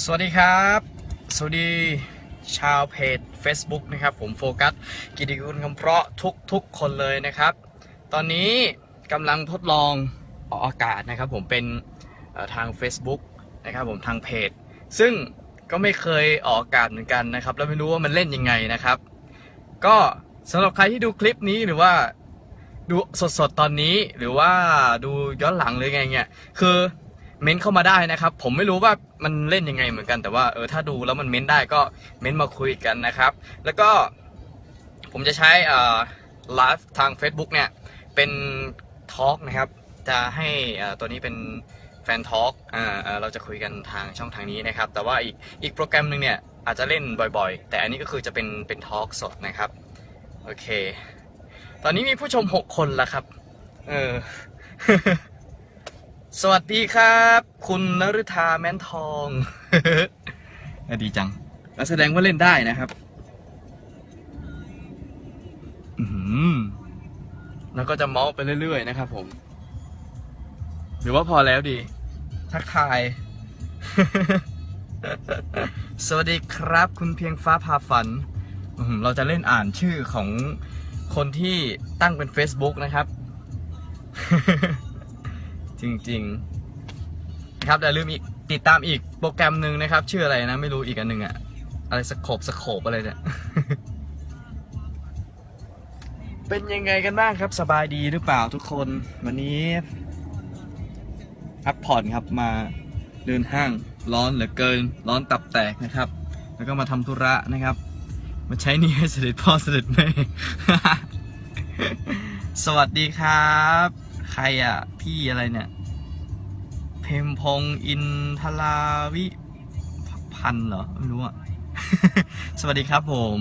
สวัสดีครับ สวัสดีชาวเพจ Facebook นะครับผมโฟกัสกิติคุณคำเพราะทุกทุกคนเลยนะครับ ตอนนี้กำลังทดลองออกอากาศนะครับผมเป็นทาง Facebook นะครับผมทางเพจ ซึ่งก็ไม่เคยออกอากาศเหมือนกันนะครับ แล้วไม่รู้ว่ามันเล่นยังไงนะครับ ก็สำหรับใครที่ดูคลิปนี้หรือว่าดูสดๆตอนนี้หรือว่าดูย้อนหลังหรือไงเงี้ยคือ เม้นเข้ามาได้นะครับ ผมไม่รู้ว่ามันเล่นยังไงเหมือนกันแต่ว่าเออถ้าดูแล้วมันเม้นได้ก็เม้นมาคุยกันนะครับ แล้วก็ผมจะใช้อ่อไลฟ์ทาง Facebook เนี่ยเป็นทอล์กนะครับ จะให้อ่อตัวนี้เป็นแฟนทอล์กอ่าเอ่อเราจะคุยกันทางช่องทางนี้นะครับ แต่ว่าอีกอีกโปรแกรมหนึ่งเนี่ยอาจจะเล่นบ่อยๆ แต่อันนี้ก็คือจะเป็นเป็นทอล์กสดนะครับ โอเค ตอนนี้มีผู้ชม 6 คนแล้วครับ เออ สวัสดีครับ คุณนฤธาแม้นทองดีจังแล้วแสดงว่าเล่นได้นะครับอือหือแล้วก็จะเมาส์ไปเรื่อยๆนะครับผม หรือว่าพอแล้วดี ทักทาย สวัสดีครับ คุณเพียงฟ้าพาฝัน เราจะเล่นอ่านชื่อของคนที่ตั้งเป็น Facebook นะครับ จริงๆนะครับแต่ลืมอีกติดตามอีกโปรแกรมหนึ่งนะครับ ชื่ออะไรนะ ไม่รู้อีกอันหนึ่งอะอะไรสโคบสโคบอะไรเนี่ย เป็นยังไงกันบ้างครับสบายดีหรือเปล่าทุกคน วันนี้พักผ่อนครับมาเดินห้างร้อนเหลือเกิน ร้อนตับแตกนะครับ แล้วก็มาทำธุระนะครับ มาใช้นี่ให้เสด็จพ่อเสด็จแม่ สวัสดีครับ ใครอะ พี่อะไรเนี่ย เพมพงศ์อินทราวิพันธ์เหรอ ไม่รู้อะ สวัสดีครับผม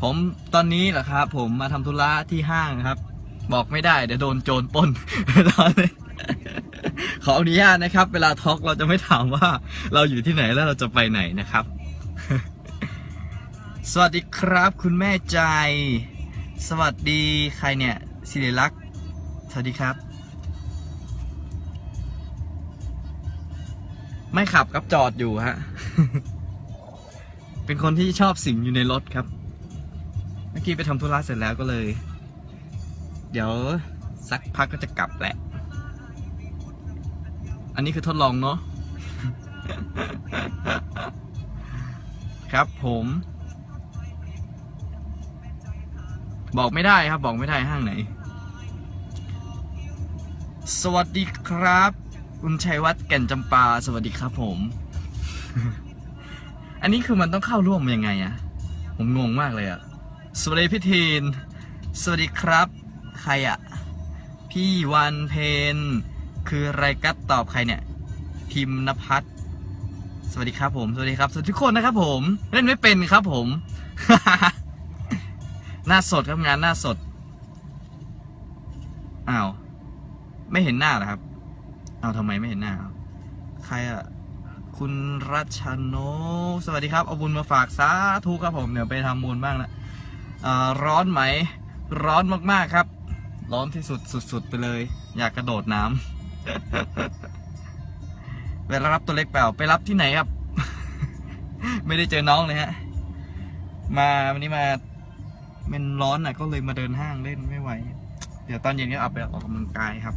ผมตอนนี้เหรอครับ ผมมาทำธุระที่ห้างครับ บอกไม่ได้ เดี๋ยวโดนโจรปล้นตอนนี้ขออนุญาตนะครับ เวลาทอล์กเราจะไม่ถามว่า เราอยู่ที่ไหนแล้วเราจะไปไหนนะครับ สวัสดีครับ คุณแม่ใจ สวัสดีใครเนี่ยสิริลักษณ์ วัสดีครับ ไม่ขับครับจอดอยู่ฮะ เป็นคนที่ชอบสิ่งอยู่ในรถครับ เมื่อกี้ไปทำธุระเสร็จแล้วก็เลย เดี๋ยวสักพักก็จะกลับแหละ อันนี้คือทดลองเนาะ ครับผม บอกไม่ได้ครับ บอกไม่ได้ห้างไหน สวัสดีครับ คุณชัยวัฒน์แก่นจำปา สวัสดีครับผม อันนี้คือมันต้องเข้าร่วมยังไงอะผมงงมากเลยอะสวัสดีพี่ทีน สวัสดีครับ ใครอะพี่วันเพน คือไรกัดตอบใครเนี่ย พิมพ์นภัทรสวัสดีครับผม สวัสดีครับ สวัสดีทุกคนนะครับผม เล่นไม่เป็นครับผม หน้าสดครับงานหน้าสด อ้าว ไม่เห็นหน้าเหรอครับ เอาวทำไมไม่เห็นหน้าครับ ใครอะคุณรัชโน สวัสดีครับ เอาบุญมาฝากสาธุครับผม เดี๋ยวไปทำบุญบ้างนะอ่าร้อนไหม ร้อนมากๆครับ ร้อนที่สุดสุดๆไปเลย อยากกระโดดน้ำเวลารับตัวเล็กเปล่า ไปรับที่ไหนครับ ไม่ได้เจอน้องเลยฮะ มาวันนี้มามันร้อนอะ ก็เลยมาเดินห้างเล่นไม่ไหว เดี๋ยวตอนเย็นก็เอาไปออกกำลังกายครับ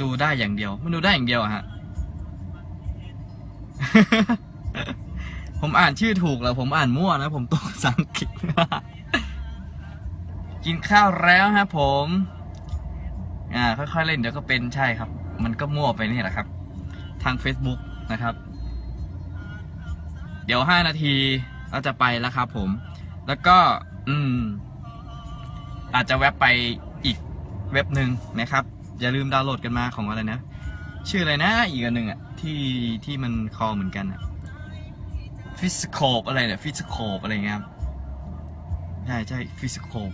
ดูได้อย่างเดียว มันดูได้อย่างเดียวอะฮะ ผมอ่านชื่อถูกแล้วผมอ่านมั่วนะ ผมตกภาษาอังกฤษกินข้าวแล้วฮะผม อ่า ค่อยๆเล่นเดี๋ยวก็เป็นใช่ครับ มันก็มั่วไปนี่แหละครับ ทาง Facebook นะครับ เดี๋ยวห้านาทีเราจะไปแล้วครับผม แล้วก็ อืม อาจจะแวบไปอีกเว็บหนึ่งนะครับ อย่าลืมดาวน์โหลดกันมาของอะไรนะ ชื่ออะไรนะอีกอันหนึ่งอะที่ที่มันคอเหมือนกันอะฟิสโคปอะไรเนี่ยฟิสโคปอะไรเงี้ยครับใช่ใช่ฟิสโคป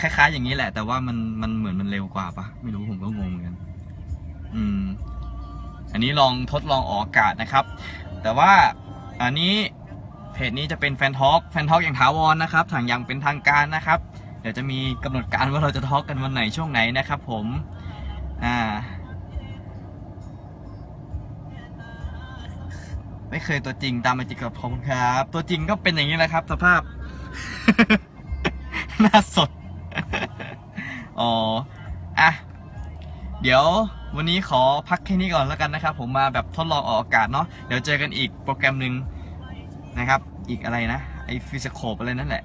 คล้ายๆ อย่างนี้แหละ แต่ว่ามันมันเหมือนมันเร็วกว่าปะไม่รู้ผมก็งงเหมือนกันอืม อันนี้ลองทดลองออกอากาศนะครับ แต่ว่าอันนี้เพจนี้จะเป็นแฟนทอล์กแฟนทอล์กอย่างถาวรนะครับทางย่างเป็นทางการนะครับ ดี๋ยวจะมีกำหนดการว่าเราจะทอล์กกันวันไหนช่วงไหนนะครับผมอ่าไม่เคยตัวจริงตามมาจิกกับผมครับ ตัวจริงก็เป็นอย่างนี้แหละครับ สภาพ หน้าสด อ๋อ อะ เดี๋ยววันนี้ขอพักแค่นี้ก่อนแล้วกันนะครับ ผมมาแบบทดลองออกอากาศเนาะ เดี๋ยวเจอกันอีกโปรแกรมหนึ่งนะครับ อีกอะไรนะ ไอฟิสิโคปอะไรนั่นแหละ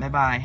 บ๊ายบาย